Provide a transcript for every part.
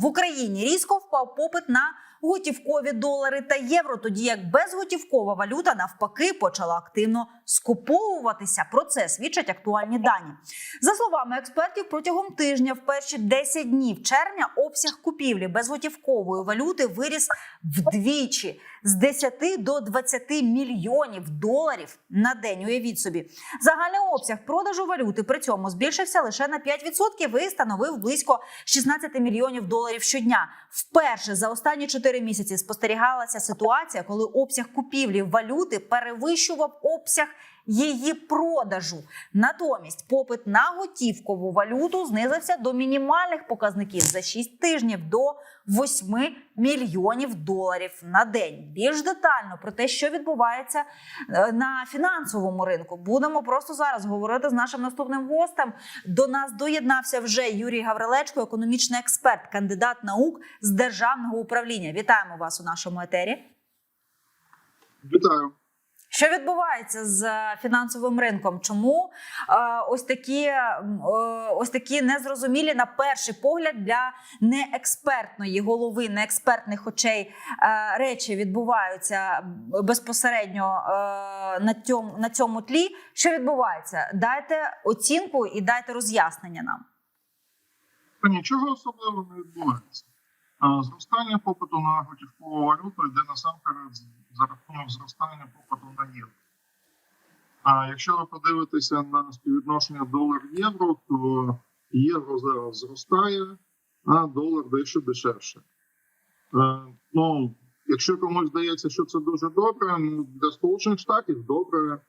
В Україні різко впав попит на готівкові долари та євро, тоді як безготівкова валюта навпаки почала активно скуповуватися. Про це свідчать актуальні дані. За словами експертів, протягом тижня в перші 10 днів червня обсяг купівлі безготівкової валюти виріс вдвічі з 10 до 20 мільйонів доларів на день. Уявіть собі, загальний обсяг продажу валюти при цьому збільшився лише на 5% і становив близько 16 мільйонів доларів щодня. Вперше за останні 4 місяці спостерігалася ситуація, коли обсяг купівлі валюти перевищував обсяг її продажу. Натомість попит на готівкову валюту знизився до мінімальних показників за 6 тижнів до 8 мільйонів доларів на день. Більш детально про те, що відбувається е, на фінансовому ринку, будемо просто зараз говорити з нашим наступним гостем. До нас доєднався вже Юрій Гаврилечко, економічний експерт, кандидат наук з державного управління. Вітаємо вас у нашому етері. Вітаю. Що відбувається з е, фінансовим ринком? Чому е, ось такі е, ось такі незрозумілі на перший погляд для неекспертної голови, неекспертних очей речі відбуваються безпосередньо на цьому на цьому тлі? Що відбувається? Дайте оцінку і дайте роз'яснення нам. Нічого особливого не відбувається. Зростання попиту на готівкову валюту йде насамперед за рахунок зростання попиту на євро. А якщо ви подивитеся на співвідношення долар-євро, то євро зараз зростає, а долар дещо дешевше. Е, Ну, якщо комусь здається, що це дуже добре, ну для Сполучених Штатів добре,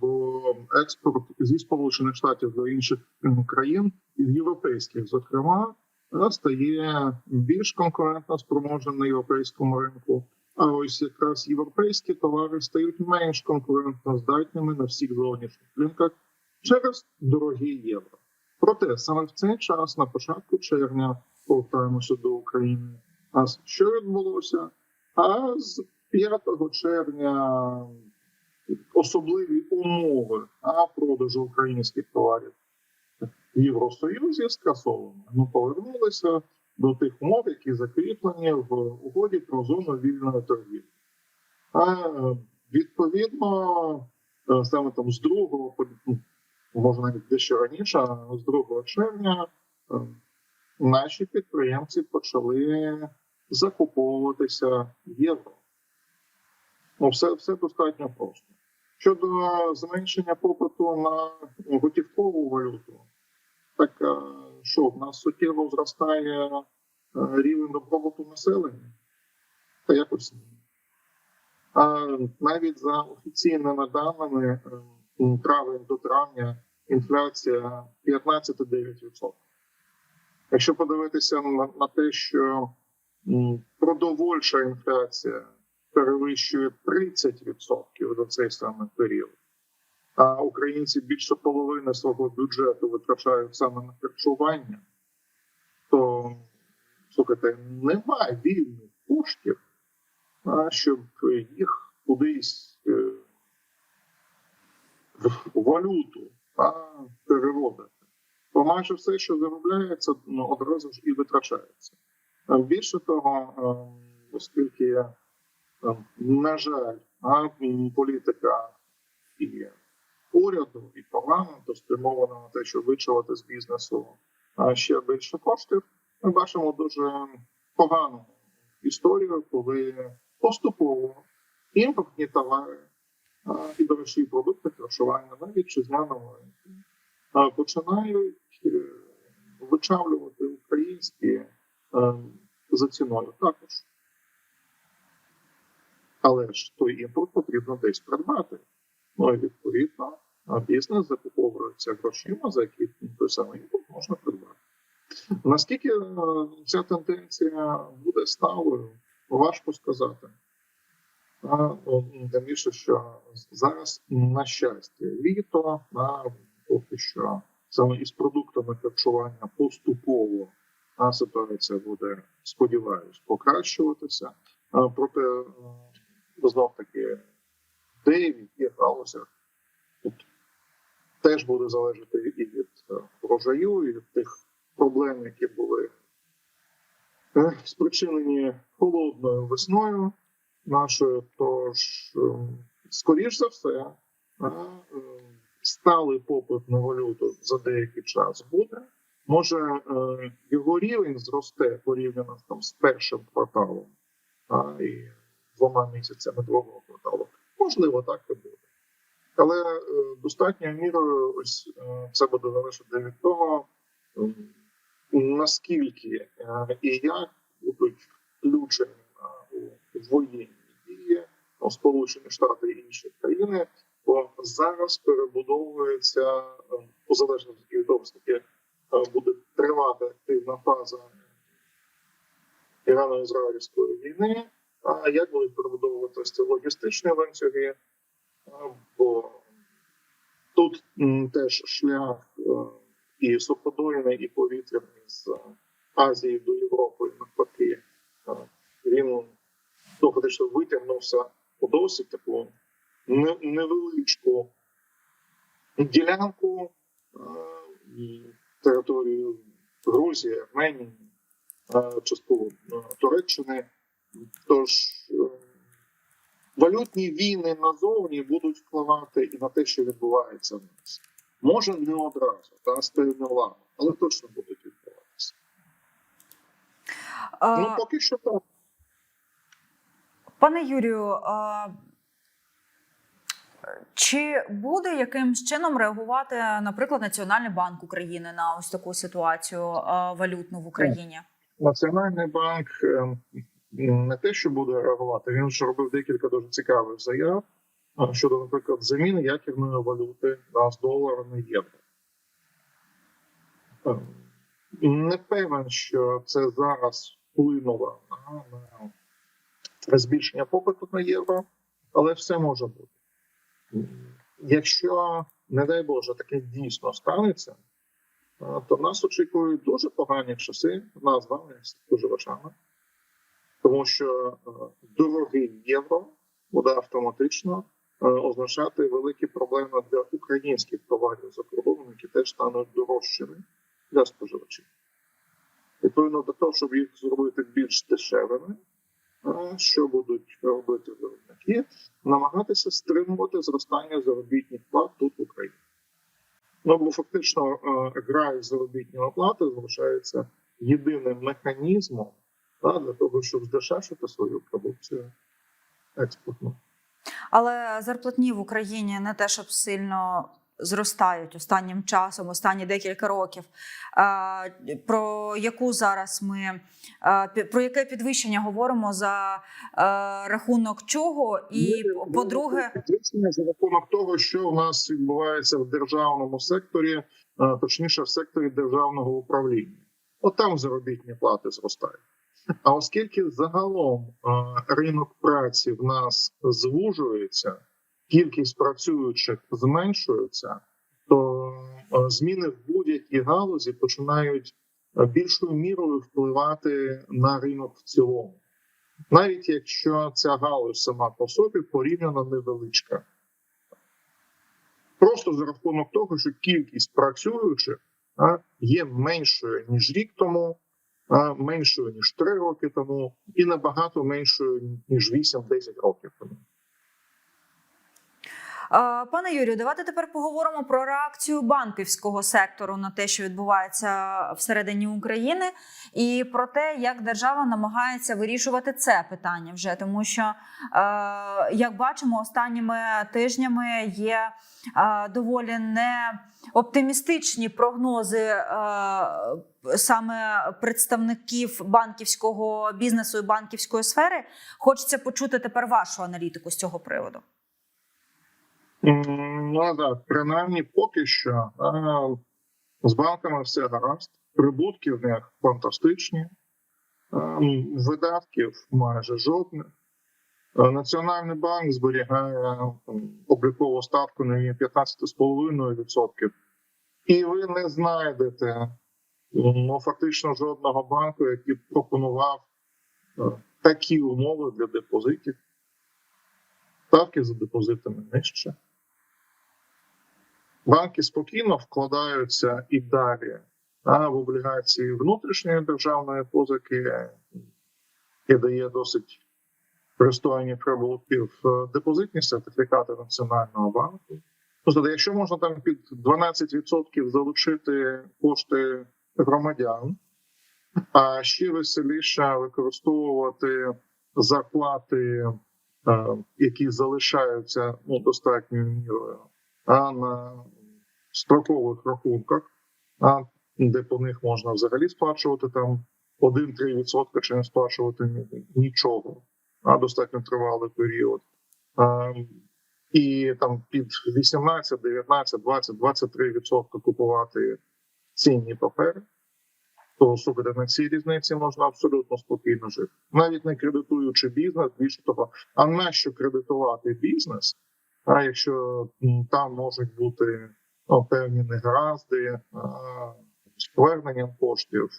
бо експорт зі Сполучених Штатів до інших країн, і європейських, зокрема, стає більш конкурентно спроможним на європейському ринку. А ось якраз європейські товари стають менш конкурентно здатними на всіх зовнішніх ринках через дорогі євро. Проте саме в цей час, на початку червня, повертаємося до України. А що відбулося? А з 5 червня особливі умови а, продажу українських товарів в Євросоюзі скасовано. Ми повернулися до тих умов, які закріплені в угоді про зону вільної торгівлі. А е, відповідно, е, саме там з 2 по ну, навіть дещо раніше, з 2 червня е, наші підприємці почали закуповуватися євро. Ну, все, все достатньо просто. Щодо зменшення попиту на готівкову валюту, так що в нас суттєво зростає е, рівень добробуту населення? Та якось. А навіть за офіційними даними, е, травень до травня інфляція 15,9%. Якщо подивитися на, те, що продовольча інфляція перевищує 30% за цей самий період, а українці більше половини свого бюджету витрачають саме на харчування, то слухайте, немає вільних коштів, щоб їх кудись е, в валюту переводити. То майже все, що заробляється, ну, одразу ж і витрачається. Більше того, е, оскільки, е, на жаль, політика і уряду і парламенту спрямована на те, щоб вичавати з бізнесу ще більше коштів, ми бачимо дуже погану історію, коли поступово імпортні товари і дорожчі продукти харчування на вітчизняному ринку починають е, вичавлювати українські е, за ціною також. Але ж той імпорт потрібно десь придбати. Ну і відповідно бізнес закуповується грошима, за які той самий імпорт можна придбати. Наскільки е, ця тенденція буде сталою, важко сказати. Тим більше, що зараз, на щастя, літо, а поки що саме із продуктами харчування поступово а ситуація буде, сподіваюсь, покращуватися. Проте е, знов таки, де і галузях тут теж буде залежати і від е, врожаю, і від тих проблем, які були е, спричинені холодною весною нашою. Тож, ем, скоріш за все, е, сталий попит на валюту за деякий час буде. Може, е, його рівень зросте порівняно там з першим кварталом а, і двома місяцями другого кварталу. Можливо, так і буде. Але е, достатньою мірою ось е, це буде залежати від того, наскільки е, і як будуть включені у воєнні дії Сполучені Штати і інші країни, бо зараз перебудовується у залежності від того, скільки буде тривати активна фаза ірано-ізраїльської війни. А як будуть перебудовуватися логістичні ланцюги? Бо тут теж шлях е, і суходольний, і повітряний з Азії до Європи, навпаки, він ну, фактично витягнувся у досить таку невеличку ділянку і територію Грузії, Арменії, частково е, Туреччини. Тож е, валютні війни назовні будуть впливати і на те, що відбувається в нас. Може, не одразу, та з стримілами, але точно будуть відбуватися. Е, Ну, поки що так. Пане Юрію, а, чи буде якимсь чином реагувати, наприклад, Національний банк України на ось таку ситуацію а, валютну в Україні? Національний банк е, не те, що буде реагувати, він вже робив декілька дуже цікавих заяв щодо, наприклад, заміни якірної валюти на з долара на євро. Е, Не певен, що це зараз вплинуло на, на збільшення попиту на євро, але все може бути. Якщо, не дай Боже, таке дійсно станеться, е, то нас очікують дуже погані часи, нас з вами, споживачами, тому що е, дорогий євро буде автоматично е, означати великі проблеми для українських товарів за кордоном, які теж стануть дорожчими для споживачів. Відповідно до того, щоб їх зробити більш дешевими, е, що будуть робити виробники, намагатися стримувати зростання заробітних плат тут в Україні. Ну бо фактично гра із заробітної плати залишається єдиним механізмом да, для того, щоб здешевшити свою продукцію експортну. Але зарплатні в Україні не те, щоб сильно зростають останнім часом, останні декілька років. Про яку зараз ми про яке підвищення говоримо за рахунок чого? І по-друге, підвищення за рахунок того, що в нас відбувається в державному секторі, точніше в секторі державного управління. От там заробітні плати зростають. А оскільки загалом ринок праці в нас звужується, кількість працюючих зменшується, то зміни в будь-якій галузі починають більшою мірою впливати на ринок в цілому навіть якщо ця галузь сама по собі порівняно невеличка. Просто за рахунок того, що кількість працюючих є меншою ніж рік тому, меншою ніж 3 роки тому, і набагато меншою ніж 8-10 років тому. Пане Юрію, давайте тепер поговоримо про реакцію банківського сектору на те, що відбувається всередині України, і про те, як держава намагається вирішувати це питання вже, тому що, е, як бачимо, останніми тижнями є е, доволі не оптимістичні прогнози. Е, Саме представників банківського бізнесу і банківської сфери хочеться почути тепер вашу аналітику з цього приводу. Ну так, принаймні, поки що з банками все гаразд, прибутки в них фантастичні, видатків майже жодних. Національний банк зберігає облікову ставку на 15,5%. І ви не знайдете ну, фактично жодного банку, який пропонував такі умови для депозитів. Ставки за депозитами нижче. Банки спокійно вкладаються і далі а в облігації внутрішньої державної позики, і дає досить пристойні прибутки в е, депозитні сертифікати Національного банку. Тобто, якщо можна там під 12% залучити кошти громадян, а ще веселіше використовувати зарплати, е, які залишаються ну, достатньою мірою, а на строкових рахунках, а, де по них можна взагалі сплачувати там 1-3% чи не сплачувати нічого, а достатньо тривалий період. І там під 18, 19, 20, 23% купувати цінні папери, то слухайте, на цій різниці можна абсолютно спокійно жити, навіть не кредитуючи бізнес, більше того, а нащо кредитувати бізнес? А якщо там можуть бути певні негаразди а, з поверненням коштів,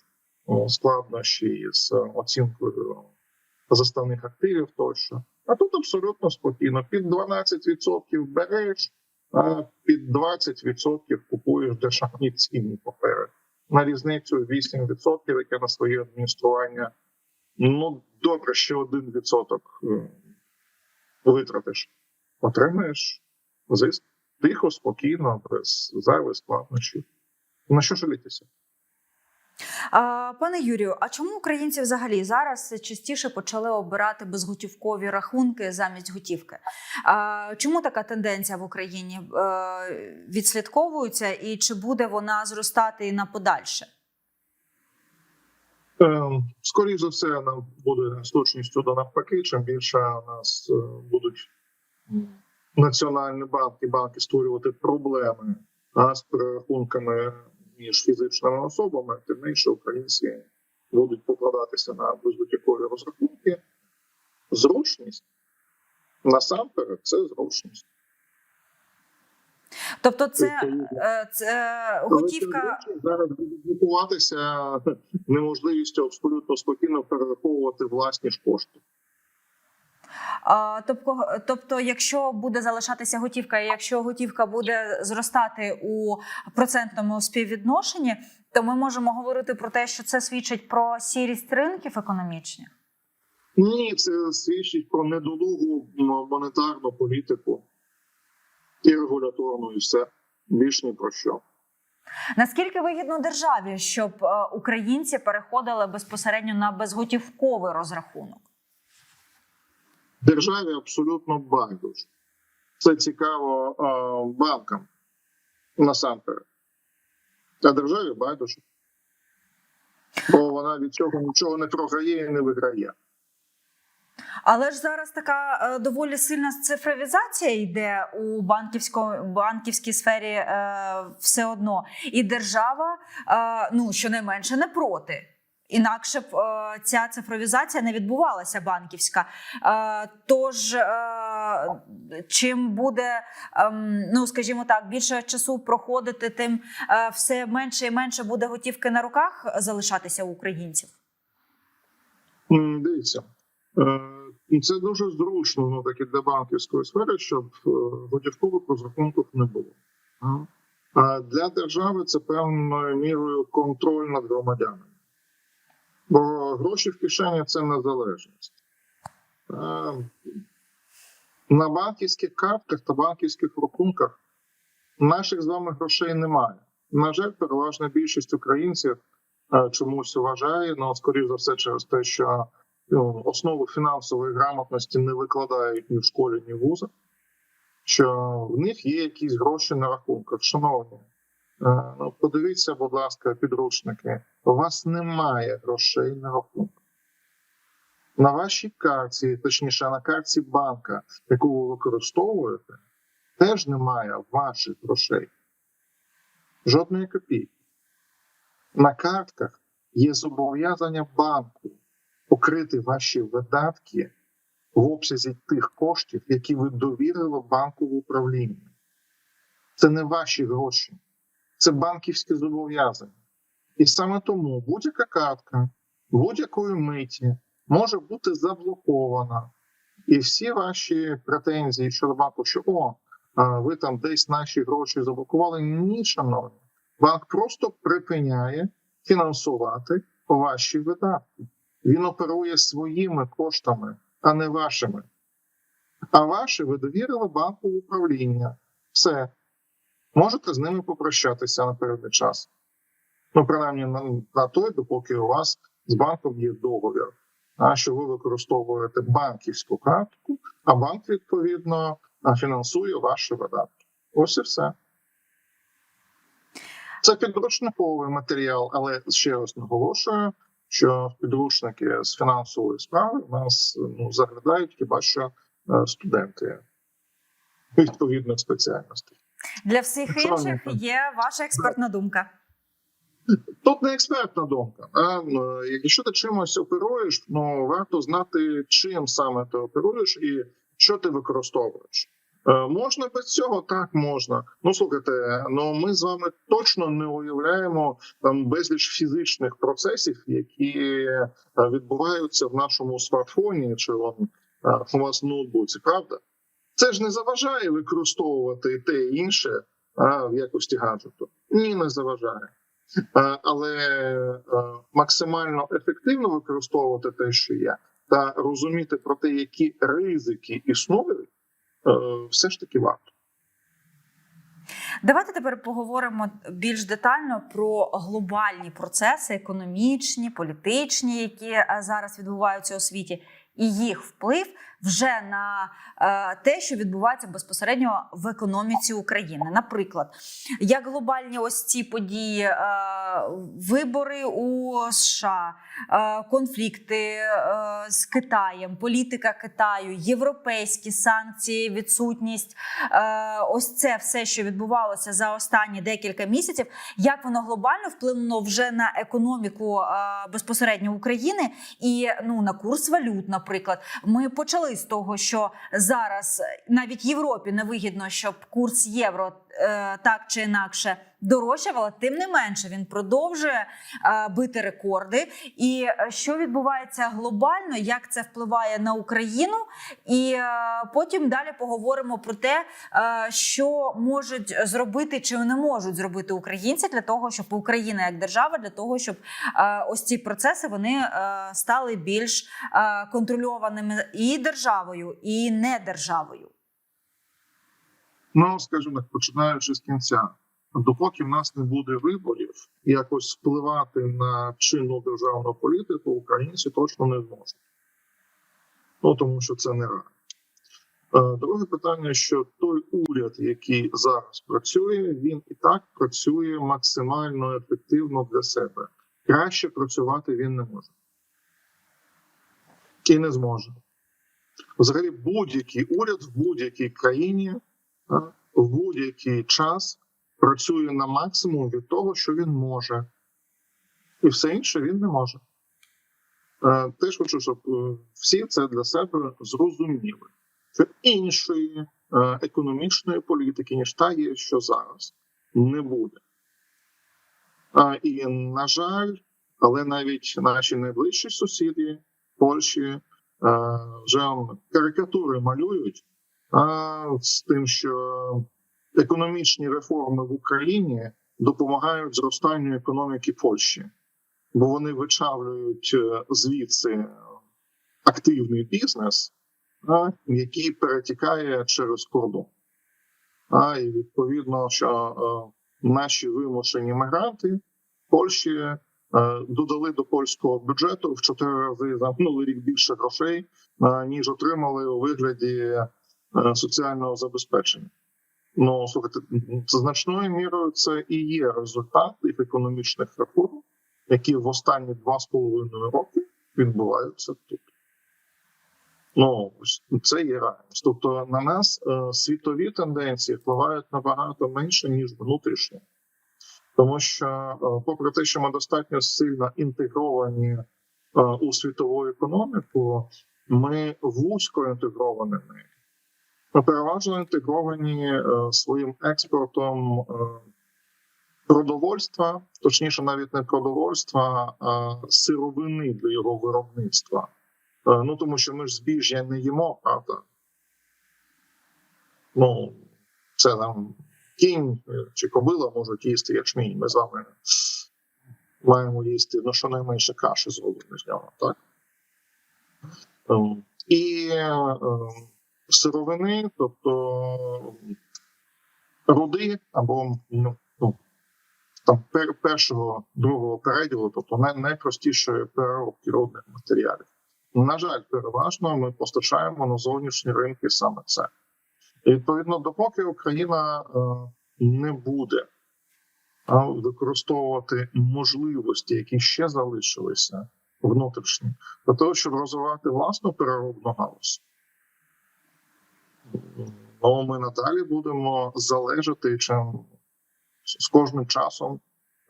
складнощі з оцінкою заставних активів тощо. А тут абсолютно спокійно. Під 12% береш, а під 20% купуєш державні цінні папери. На різницю 8%, яке на своє адміністрування. Ну, добре, ще 1% е, витратиш. Отримаєш зиск тихо, спокійно, без зайвих складнощів. На що жалітися? А, пане Юрію, а чому українці взагалі зараз частіше почали обирати безготівкові рахунки замість готівки? А, чому така тенденція в Україні е, відслідковується, і чи буде вона зростати і на подальше? Ем, Скоріше за все, нам буде з точністю до навпаки. Чим більше у нас е, будуть національні банки, банки створювати проблеми а, з перерахунками між фізичними особами, тим менше українці будуть покладатися на безготівкові розрахунки. Зручність насамперед це зручність. Тобто, це, е, це готівка. зараз буде блокуватися неможливістю абсолютно спокійно перераховувати власні ж кошти. Тобто, тобто, якщо буде залишатися готівка, і якщо готівка буде зростати у процентному співвідношенні, то ми можемо говорити про те, що це свідчить про сірість ринків економічних. Ні, це свідчить про недолугу монетарну політику і регуляторну, і все. Більш ні про що. Наскільки вигідно державі, щоб е, українці переходили безпосередньо на безготівковий розрахунок? Державі абсолютно байдуже. Це цікаво банкам насамперед. А державі байдуже. Бо вона від цього нічого не програє і не виграє. Але ж зараз така е, доволі сильна цифровізація йде у банківській сфері е, все одно, і держава, е, ну щонайменше, не проти. Інакше б е, ця цифровізація не відбувалася банківська. Е, тож, е, чим буде, ем, ну скажімо так, більше часу проходити, тим все менше і менше буде готівки на руках залишатися у українців. Дивіться, е, це дуже зручно ну, таки для банківської сфери, щоб готівкових розрахунків не було. А для держави це певною мірою контроль над громадянами. Бо гроші в кишені це незалежність. Е, На банківських картках та банківських рахунках наших з вами грошей немає. На жаль, переважна більшість українців е, чомусь вважає, ну, скоріш за все, через те, що ну, основу фінансової грамотності не викладають ні в школі, ні в вузах, що в них є якісь гроші на рахунках. Шановні, е, подивіться, будь ласка, підручники. У вас немає грошей на рахунках. На вашій карті, точніше, на карті банка, яку ви використовуєте, теж немає ваших грошей. Жодної копійки. На картках є зобов'язання банку покрити ваші видатки в обсязі тих коштів, які ви довірили банку в управління. Це не ваші гроші, це банківські зобов'язання. І саме тому будь-яка картка будь-якої миті може бути заблокована. І всі ваші претензії щодо банку, що о, ви там десь наші гроші заблокували. Ні, шановні, Банк просто припиняє фінансувати ваші видатки. Він оперує своїми коштами, а не вашими. А ваші ви довірили банку в управління. Все. Можете з ними попрощатися на певний час. Ну, принаймні, на, на той, допоки у вас з банком є договір, а що ви використовуєте банківську картку, а банк, відповідно, фінансує ваші видатки. Ось і все. Це підручниковий матеріал, але ще раз наголошую, що підручники з фінансової справи у нас ну, заглядають хіба що е, студенти відповідних спеціальностей. Для всіх інших є ваша експертна думка. Тут не експертна думка. А ну, якщо ти чимось оперуєш, ну варто знати, чим саме ти оперуєш і що ти використовуєш. Е, можна без цього? Так можна. Ну слухайте, ну ми з вами точно не уявляємо там безліч фізичних процесів, які е, відбуваються в нашому смартфоні чи вон, е, у вас ноутбуці, правда? Це ж не заважає використовувати те і інше а, в якості гаджету. Ні, не заважає. Е, але е, максимально ефективно використовувати те, що є, та розуміти про те, які ризики існують, е, все ж таки варто. Давайте тепер поговоримо більш детально про глобальні процеси, економічні, політичні, які е, зараз відбуваються у світі, і їх вплив вже на е, те, що відбувається безпосередньо в економіці України. Наприклад, як глобальні ось ці події, е, вибори у США, е, конфлікти з Китаєм, політика Китаю, європейські санкції, відсутність ось це все, що відбувалося за останні декілька місяців, як воно глобально вплинуло вже на економіку безпосередньо України і ну на курс валют, наприклад, ми почали з того, що зараз навіть Європі невигідно, щоб курс євро е, так чи інакше дорожчав, але тим не менше він продовжує е, бити рекорди. І е, що відбувається глобально, як це впливає на Україну, і е, потім далі поговоримо про те, е, що можуть зробити чи не можуть зробити українці для того, щоб Україна як держава, для того, щоб е, ось ці процеси вони е, стали більш е, контрольованими і державою, і не державою. Ну, скажімо так, починаючи з кінця, допоки в нас не буде виборів, якось впливати на чинну державну політику українці точно не зможуть. Ну тому що це не реально. Друге питання: що той уряд, який зараз працює, він і так працює максимально ефективно для себе. Краще працювати він не може і не зможе. Взагалі, будь-який уряд в будь-якій країні в будь-який час працює на максимум від того, що він може, і все інше він не може. Е, Теж хочу, щоб е, всі це для себе зрозуміли, що іншої е, економічної політики, ніж та є, що зараз, не буде. І, на жаль, але навіть наші найближчі сусіди Польщі вже карикатури малюють з тим, що економічні реформи в Україні допомагають зростанню економіки Польщі, бо вони вичавлюють е, звідси активний бізнес, який перетікає через кордон. А і відповідно, що е, наші вимушені мігранти Польщі е, додали до польського бюджету в чотири рази за минулий рік більше грошей, ніж отримали у вигляді соціального забезпечення. Ну слухайте, значною мірою це і є результат тих економічних реформ, які в останні два з половиною роки відбуваються тут. Ну це є реальність. Тобто на нас е, світові тенденції впливають набагато менше ніж внутрішні, тому що, е, попри те, що ми достатньо сильно інтегровані е, у світову економіку, ми вузько інтегровані в неї. Ми переважно інтегровані е, своїм експортом е, продовольства, точніше, навіть не продовольства, а сировини для його виробництва. Е, Ну тому що ми ж збіжжя не їмо, правда? Ну, це нам кінь чи кобила можуть їсти ячмінь. Ми з вами маємо їсти ну, щонайменше каші зроблені з нього, так? Ем, І сировини, тобто руди або ну, ну, там першого другого переділу, тобто най, найпростішої переробки рудних матеріалів. На жаль, переважно ми постачаємо на зовнішні ринки саме це. І відповідно, допоки Україна е, не буде використовувати можливості, які ще залишилися внутрішні, для того, щоб розвивати власну переробну галузь. Ну, ми надалі будемо залежати чим з кожним часом,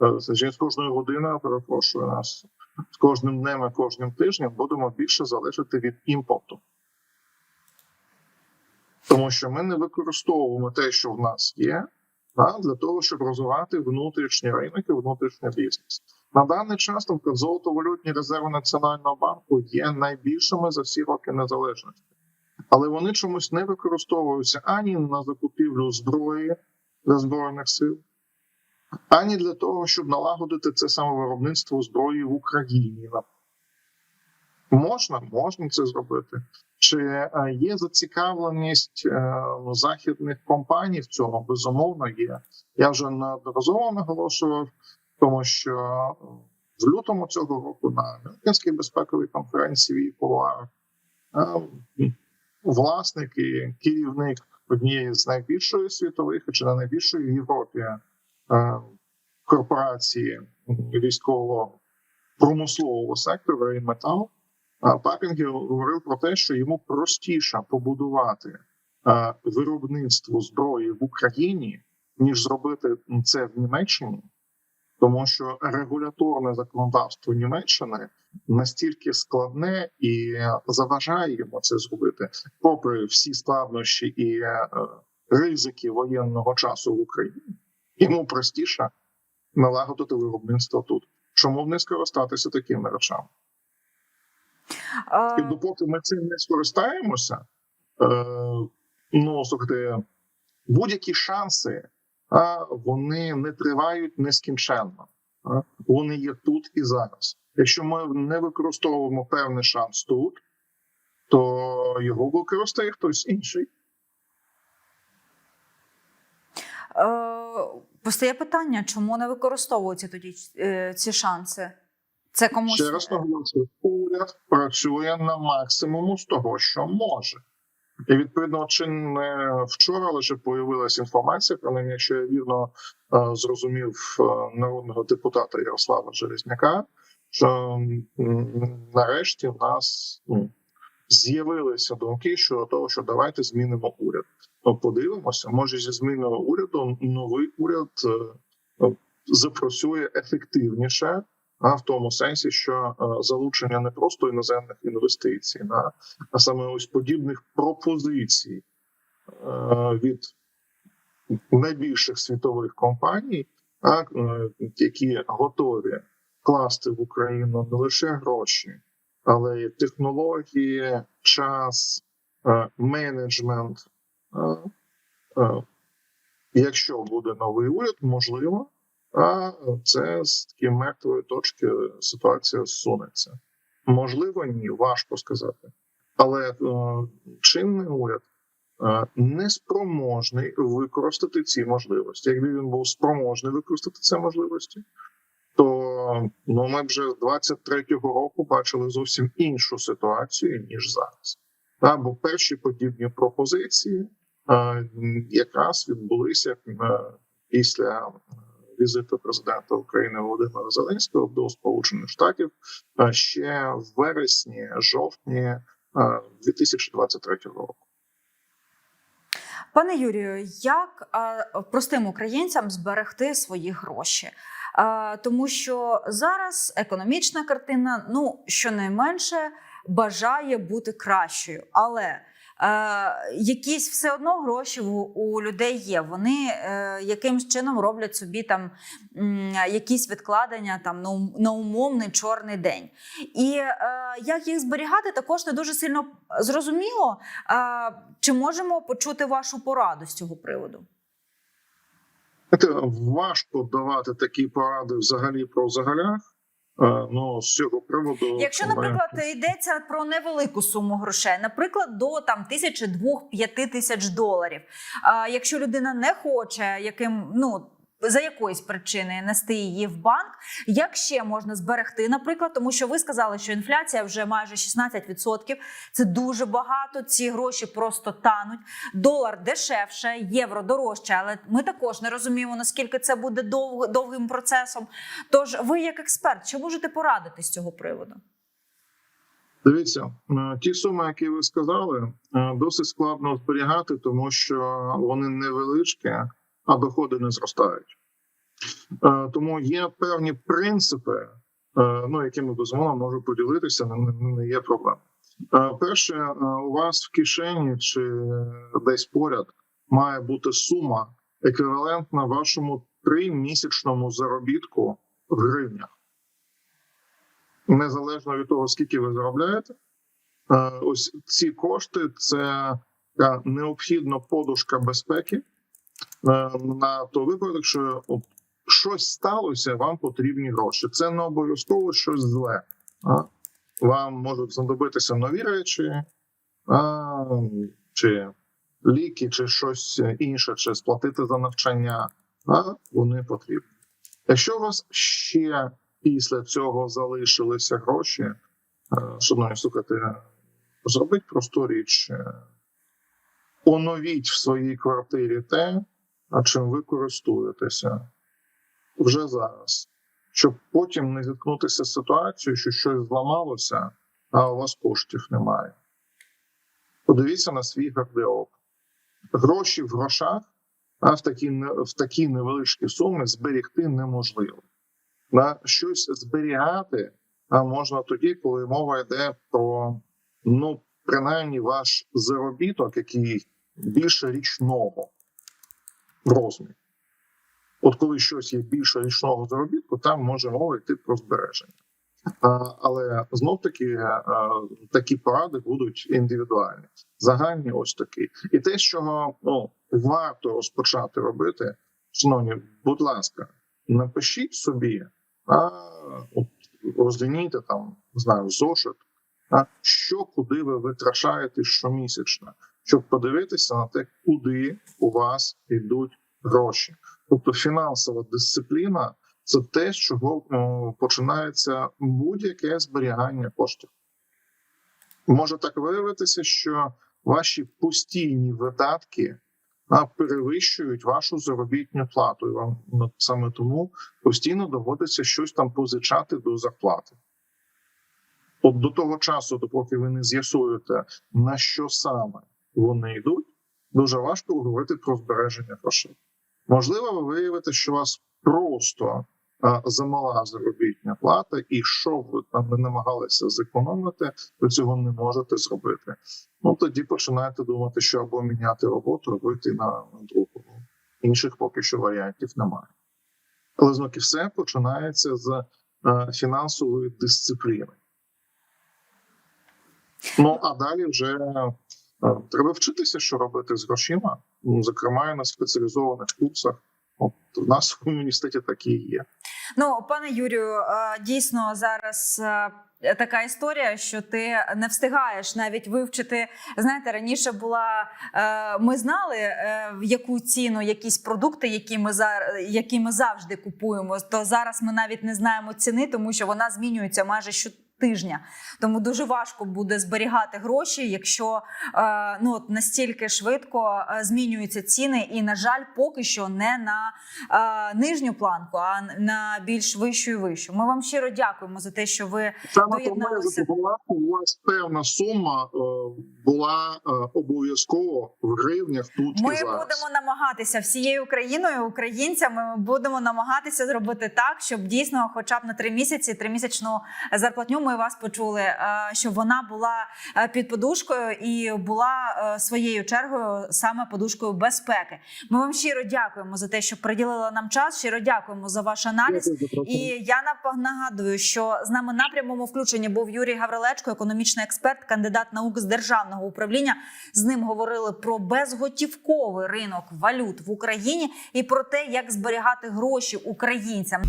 е, з кожною годиною, перепрошую нас, з кожним днем і кожним тижнем будемо більше залежати від імпорту. Тому що ми не використовуємо те, що в нас є, для того, щоб розвивати внутрішні ринки, внутрішній бізнес. На даний час наприклад, золотовалютні резерви Національного банку є найбільшими за всі роки незалежності, але вони чомусь не використовуються ані на закупівлю зброї для збройних сил, ані для того, щоб налагодити це саме виробництво зброї в Україні. Можна, можна це зробити. Чи е, є зацікавленість е, західних компаній в цьому? Безумовно, є. Я вже неодноразово наголошував, тому що в лютому цього року на Американській безпековій конференції в кулуарах е, власник і керівник однієї з найбільшої світових, чи не найбільшої в Європі е, корпорації військового промислового сектору «Рейнметал», а Папінгер говорив про те, що йому простіше побудувати е, виробництво зброї в Україні, ніж зробити це в Німеччині, тому що регуляторне законодавство Німеччини настільки складне і заважає йому це зробити, попри всі складнощі і е, ризики воєнного часу в Україні. Йому простіше налагодити виробництво тут. Чому б не скористатися такими речами? І допоки ми цим не скористаємося, е, ну слухайте, будь-які шанси, а, вони не тривають нескінченно. А, вони є тут і зараз. Якщо ми не використовуємо певний шанс тут, то його використає хтось інший. Е, Постає питання, чому не використовуються тоді е, ці шанси? Це комусь Ще раз наголошую, уряд працює на максимуму з того, що може. І відповідно, чи не вчора лише появилася інформація, принаймні, якщо я вірно е, зрозумів народного депутата Ярослава Железняка, що нарешті в нас ну, з'явилися думки щодо того, що давайте змінимо уряд. Ну, подивимося, може зі зміною уряду новий уряд е, ну, запрацює ефективніше. А в тому сенсі, що е, залучення не просто іноземних інвестицій, а саме ось подібних пропозицій е, від найбільших світових компаній, е, які готові класти в Україну не лише гроші, але й технології, час, е, менеджмент. Е, е, Якщо буде новий уряд, можливо, а це з такої мертвої точки ситуація зсунеться. Можливо, ні, важко сказати. Але чинний уряд не спроможний використати ці можливості. Якби він був спроможний використати ці можливості, ну, ми вже з 23-го року бачили зовсім іншу ситуацію, ніж зараз. Та, бо перші подібні пропозиції е, якраз відбулися е, після е, візиту президента України Володимира Зеленського до Сполучених Штатів е, ще в вересні, жовтні е, 2023 року. Пане Юрію, як е, простим українцям зберегти свої гроші? Тому що зараз економічна картина, ну щонайменше, бажає бути кращою, але е, якісь все одно гроші у, у людей є. Вони е, якимсь чином роблять собі там м, якісь відкладення там на, на умовний чорний день. І е, як їх зберігати, також не дуже сильно зрозуміло. Е, чи можемо почути вашу пораду з цього приводу? Знаєте, важко давати такі поради взагалі про загалях. Е, Ну, з цього приводу, Якщо, наприклад, йдеться про невелику суму грошей, наприклад, до там тисячі двох п'яти тисяч доларів. А якщо людина не хоче, яким ну. За якоїсь причини нести її в банк, як ще можна зберегти, наприклад, тому що ви сказали, що інфляція вже майже 16%. Це дуже багато. Ці гроші просто тануть. Долар дешевше, євро дорожче, але ми також не розуміємо наскільки це буде довго довгим процесом. Тож, ви, як експерт, що можете порадити з цього приводу? Дивіться, е, ті суми, які ви сказали, е, досить складно зберігати, тому що вони невеличкі, а доходи не зростають. Е, Тому є певні принципи, е, ну якими безумовно можу поділитися, не, є проблем. Е, Перше, у вас в кишені чи десь поряд має бути сума еквівалентна вашому тримісячному заробітку в гривнях незалежно від того, скільки ви заробляєте. Ось ці кошти це необхідна подушка безпеки на той випадок, що щось сталося, вам потрібні гроші. Це не обов'язково щось зле. Вам можуть знадобитися нові речі, чи ліки, чи щось інше, чи сплатити за навчання. А вони потрібні. Якщо у вас ще після цього залишилися гроші. Е, Шановні слухайте, зробіть просту річ. е, Оновіть в своїй квартирі те, а чим ви користуєтеся вже зараз, щоб потім не зіткнутися з ситуацією, що щось зламалося, а у вас коштів немає. Подивіться на свій гардероб. Гроші в грошах, а в такі, не- в такі невеличкі суми зберігти неможливо на щось зберігати, а можна тоді, коли мова йде про ну принаймні ваш заробіток, який більше річного в розмірі. От коли щось є більше річного заробітку, там може мова йти про збереження. Але знов таки такі поради будуть індивідуальні, загальні ось такі. І те, чого ну, варто розпочати робити, шановні, будь ласка, напишіть собі, а от розглянійте там, знаю, зошит, а що куди ви витрачаєте щомісячно, щоб подивитися на те, куди у вас йдуть гроші. Тобто фінансова дисципліна це те, з чого починається будь-яке зберігання коштів. Може так виявитися, що ваші постійні видатки перевищують вашу заробітну плату. І вам саме тому постійно доводиться щось там позичати до зарплати. От до того часу, допоки ви не з'ясуєте, на що саме вони йдуть, дуже важко говорити про збереження грошей. Можливо, ви виявите, що у вас просто а, замала заробітня плата, і що ви там не намагалися зекономити, ви цього не можете зробити. Ну тоді починаєте думати, що або міняти роботу, або йти на, на другу. Інших поки що варіантів немає. Але знову все починається з е, фінансової дисципліни. Ну а далі вже треба вчитися, що робити з грошима, ну, зокрема і на спеціалізованих курсах. От в нас в університеті такі є. Ну, пане Юрію, дійсно зараз. Така історія, що ти не встигаєш навіть вивчити. Знаєте, раніше була ми знали е, в яку ціну якісь продукти, які ми які ми завжди купуємо. То зараз ми навіть не знаємо ціни, тому що вона змінюється майже щотижня. Тому дуже важко буде зберігати гроші, якщо е, ну от настільки швидко е, змінюються ціни, і на жаль, поки що не на е, нижню планку, а на більш вищу і вищу. Ми вам щиро дякуємо за те, що ви Доєдналися. у вас певна сума була обов'язково в гривнях тут Ми зараз. будемо намагатися всією Україною, українцями. Ми будемо намагатися зробити так, щоб дійсно, хоча б на три місяці, тримісячну зарплатню ми ми вас почули, е, що вона була е, під подушкою і була е, своєю чергою саме подушкою безпеки. Ми вам щиро дякуємо за те, що приділили нам час. Щиро дякуємо за ваш аналіз. І я нагадую, що з нами на прямому включенні був Юрій Гаврилечко, економічний експерт, кандидат наук з державного управління. З ним говорили про безготівковий ринок валют в Україні і про те, як зберігати гроші українцям.